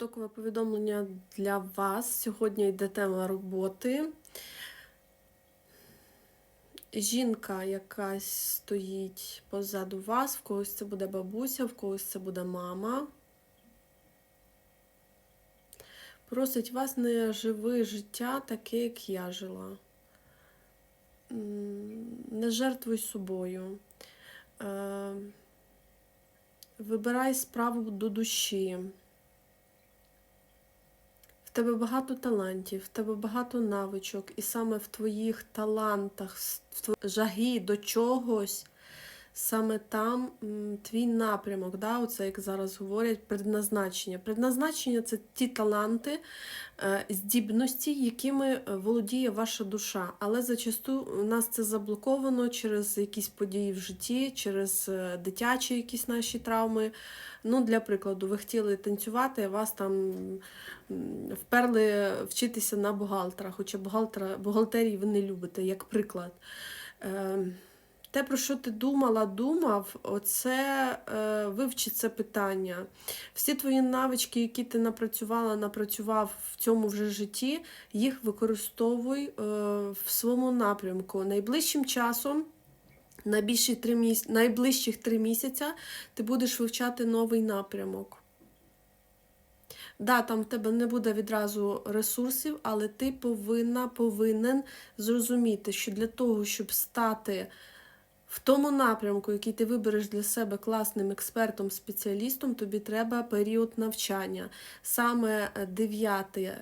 потокове повідомлення для вас. Сьогодні йде тема роботи. Жінка якась стоїть позаду вас, в когось це буде бабуся, в когось це буде мама. Просить вас не живи життя таке, як я жила. Не жертвуй собою. Е, Вибирай справу до душі. В тебе багато талантів, в тебе багато навичок, і саме в твоїх талантах, в твоїй жагі до чогось, саме там твій напрямок, да, оце як зараз говорять, предназначення. Предназначення це ті таланти, е, здібності, якими е, володіє ваша душа. Але зачасту у нас це заблоковано через якісь події в житті, через е, дитячі якісь наші травми. Ну, для прикладу, ви хотіли танцювати, вас там вперли вчитися на бухгалтера, хоча бухгалтера, бухгалтерії ви не любите, як приклад. Те, про що ти думала, думав, оце е, вивчи це питання. Всі твої навички, які ти напрацювала, напрацював в цьому вже житті, їх використовуй е, в своєму напрямку. Найближчим часом. Найбільші три міс... Найближчих три місяця ти будеш вивчати новий напрямок. Да, там в тебе не буде відразу ресурсів, але ти повинна, повинен зрозуміти, що для того, щоб стати в тому напрямку, який ти вибереш для себе класним експертом, спеціалістом, тобі треба період навчання. Саме е, дев'ятий, е,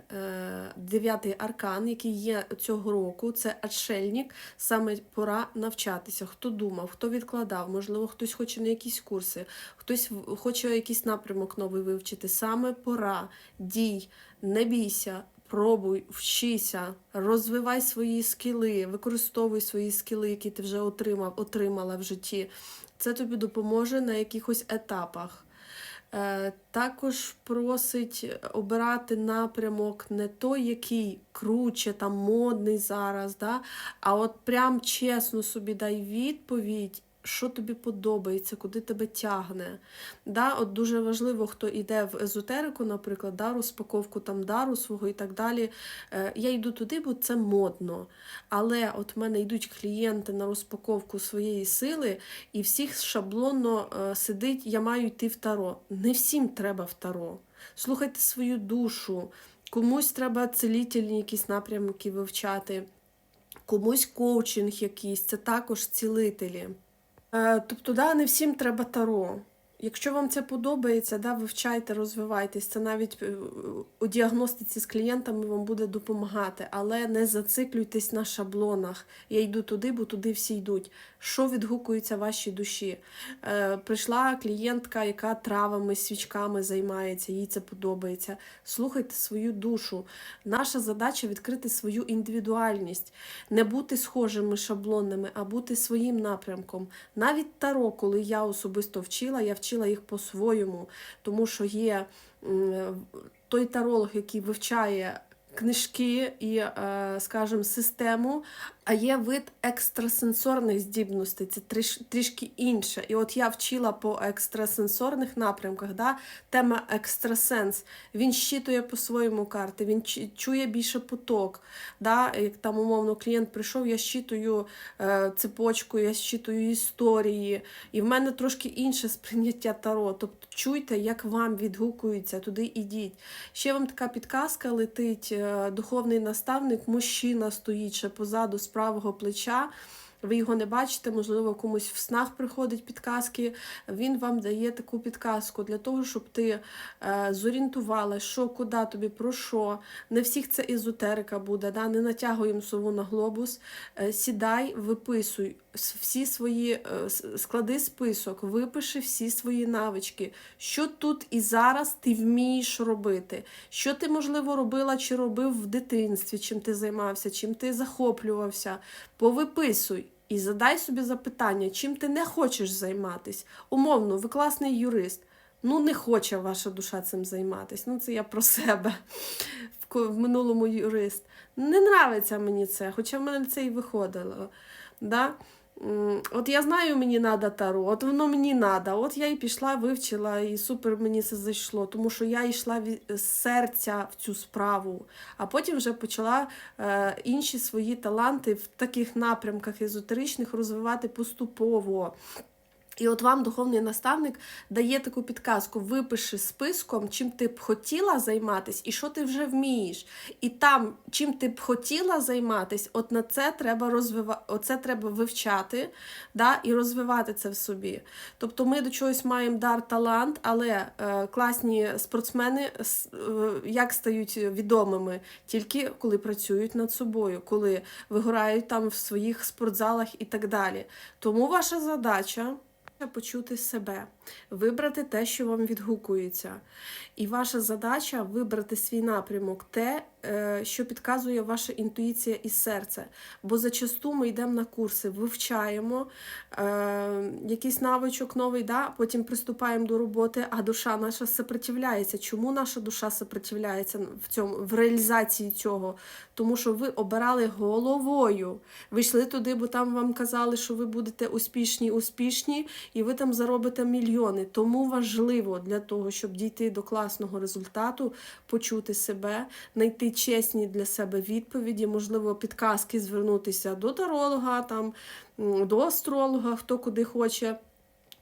дев'ятий аркан, який є цього року, це отшельник, саме пора навчатися. Хто думав, хто відкладав, можливо, хтось хоче на якісь курси, хтось хоче якийсь напрямок новий вивчити. Саме пора, дій, не бійся. Пробуй, вчися, розвивай свої скіли, використовуй свої скіли, які ти вже отримав, отримала в житті. Це тобі допоможе на якихось етапах. Е, також просить обирати напрямок не той, який круче, там модний зараз, да? а от прям чесно собі дай відповідь. Що тобі подобається, куди тебе тягне. Да, от Дуже важливо, хто йде в езотерику, наприклад, да, розпаковку там дару свого і так далі. Е, я йду туди, бо це модно. Але от в мене йдуть клієнти на розпаковку своєї сили, і всіх шаблонно е, сидить, я маю йти в таро. Не всім треба в таро. Слухайте свою душу. Комусь треба целітельні якісь напрямки вивчати, комусь коучинг якийсь, це також цілителі. Е, Тобто, да, не всім треба таро. Якщо вам це подобається, да, вивчайте, розвивайтесь. Це навіть е, у діагностиці з клієнтами вам буде допомагати, але не зациклюйтесь на шаблонах. Я йду туди, бо туди всі йдуть. Що відгукується вашій душі? Е, прийшла клієнтка, яка травами, свічками займається, їй це подобається. Слухайте свою душу. Наша задача відкрити свою індивідуальність, не бути схожими шаблонними, а бути своїм напрямком. Навіть таро, коли я особисто вчила, я вчила їх по-своєму, тому що є той таролог, який вивчає книжки і, е, скажімо, систему, а є вид екстрасенсорних здібностей, це тріш, трішки інше. І от я вчила по екстрасенсорних напрямках, да? тема екстрасенс. Він щитує по-своєму карти, він чує більше поток. Да? Як там умовно клієнт прийшов, я щитую е, цепочку, я щитую історії. І в мене трошки інше сприйняття таро. Тобто чуйте, як вам відгукується, туди ідіть. Ще вам така підказка летить, е, духовний наставник, мужчина стоїть ще позаду правого плеча. Ви його не бачите, можливо, комусь в снах приходить підказки. Він вам дає таку підказку для того, щоб ти е, зорієнтувала, що, куди тобі, про що. Не всіх це езотерика буде, да? не натягуємо сову на глобус. Е, сідай, виписуй всі свої, е, склади список, випиши всі свої навички. Що тут і зараз ти вмієш робити? Що ти, можливо, робила чи робив в дитинстві, чим ти займався, чим ти захоплювався? Повиписуй. І задай собі запитання, чим ти не хочеш займатися. Умовно, ви класний юрист. Ну, не хоче ваша душа цим займатися. Ну, це я про себе в, минулому юрист. Не нравиться мені це, хоча в мене це і виходило. Да? от я знаю, мені треба таро, от воно мені треба. От я і пішла, вивчила, і супер мені це зайшло, тому що я йшла з серця в цю справу, а потім вже почала е, інші свої таланти в таких напрямках езотеричних розвивати поступово. І от вам духовний наставник дає таку підказку: випиши списком, чим ти б хотіла займатися і що ти вже вмієш. І там, чим ти б хотіла займатися, от на це треба розвива... оце треба вивчати да, і розвивати це в собі. Тобто ми до чогось маємо дар, талант, але е, класні спортсмени е, як стають відомими? Тільки коли працюють над собою, коли вигорають там в своїх спортзалах і так далі. Тому ваша задача почути себе, вибрати те, що вам відгукується. І ваша задача вибрати свій напрямок, те, е, що підказує ваша інтуїція і серце. Бо зачасту ми йдемо на курси, вивчаємо е, якийсь навичок новий, да? потім приступаємо до роботи, а душа наша сопротивляється. Чому наша душа сопротивляється в цьому в реалізації цього? Тому що ви обирали головою. Ви йшли туди, бо там вам казали, що ви будете успішні, успішні, і ви там заробите мільйони. Тому важливо для того, щоб дійти до класного результату, почути себе, знайти чесні для себе відповіді, можливо, підказки звернутися до таролога, там, до астролога, хто куди хоче.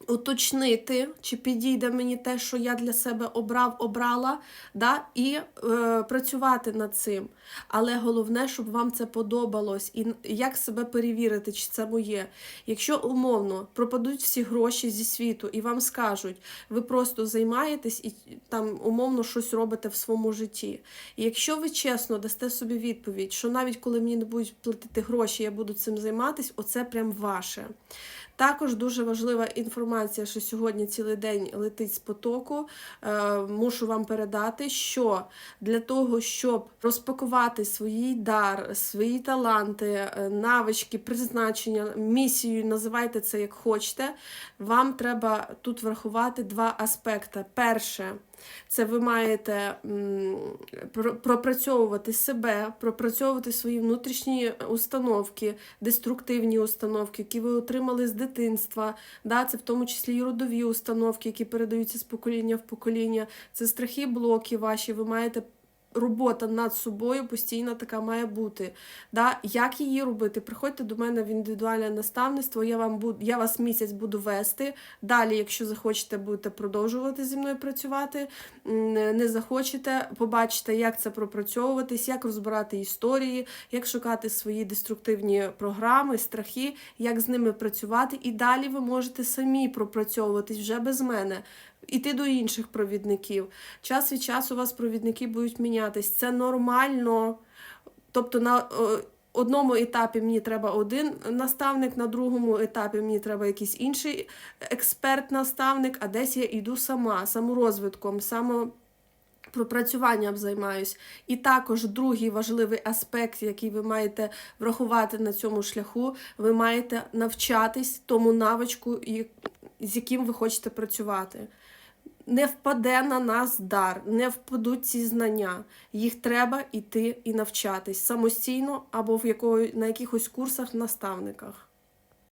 Уточнити, чи підійде мені те, що я для себе обрав, обрала, да, і е, працювати над цим. Але головне, щоб вам це подобалось, і як себе перевірити, чи це моє. Якщо умовно пропадуть всі гроші зі світу, і вам скажуть, ви просто займаєтесь і там умовно щось робите в своєму житті. І якщо ви чесно дасте собі відповідь, що навіть коли мені не будуть платити гроші, я буду цим займатися, оце прям ваше. Також дуже важлива інформація, що сьогодні цілий день летить з потоку. Е, мушу вам передати, що для того, щоб розпакувати свій дар, свої таланти, е, навички, призначення, місію, називайте це як хочете, вам треба тут врахувати два аспекти. Перше, це ви маєте пропрацьовувати себе, пропрацьовувати свої внутрішні установки, деструктивні установки, які ви отримали з дитинства. Да, це в тому числі і родові установки, які передаються з покоління в покоління. Це страхи, блоки ваші. Ви маєте робота над собою постійно така має бути. Да? Як її робити? Приходьте до мене в індивідуальне наставництво, я вам буду, я вас місяць буду вести. Далі, якщо захочете, будете продовжувати зі мною працювати. Не захочете, побачите, як це пропрацьовуватись, як розбирати історії, як шукати свої деструктивні програми, страхи, як з ними працювати. І далі ви можете самі пропрацьовуватись вже без мене. Іти до інших провідників. Час від часу у вас провідники будуть мінятись. Це нормально. Тобто на е, одному етапі мені треба один наставник, на другому етапі мені треба якийсь інший експерт-наставник, а десь я йду сама, саморозвитком, само. Пропрацюванням займаюсь. І також другий важливий аспект, який ви маєте врахувати на цьому шляху, ви маєте навчатись тому навичку, з яким ви хочете працювати. Не впаде на нас дар, не впадуть ці знання. Їх треба йти і навчатись самостійно або в якої, на якихось курсах, наставниках.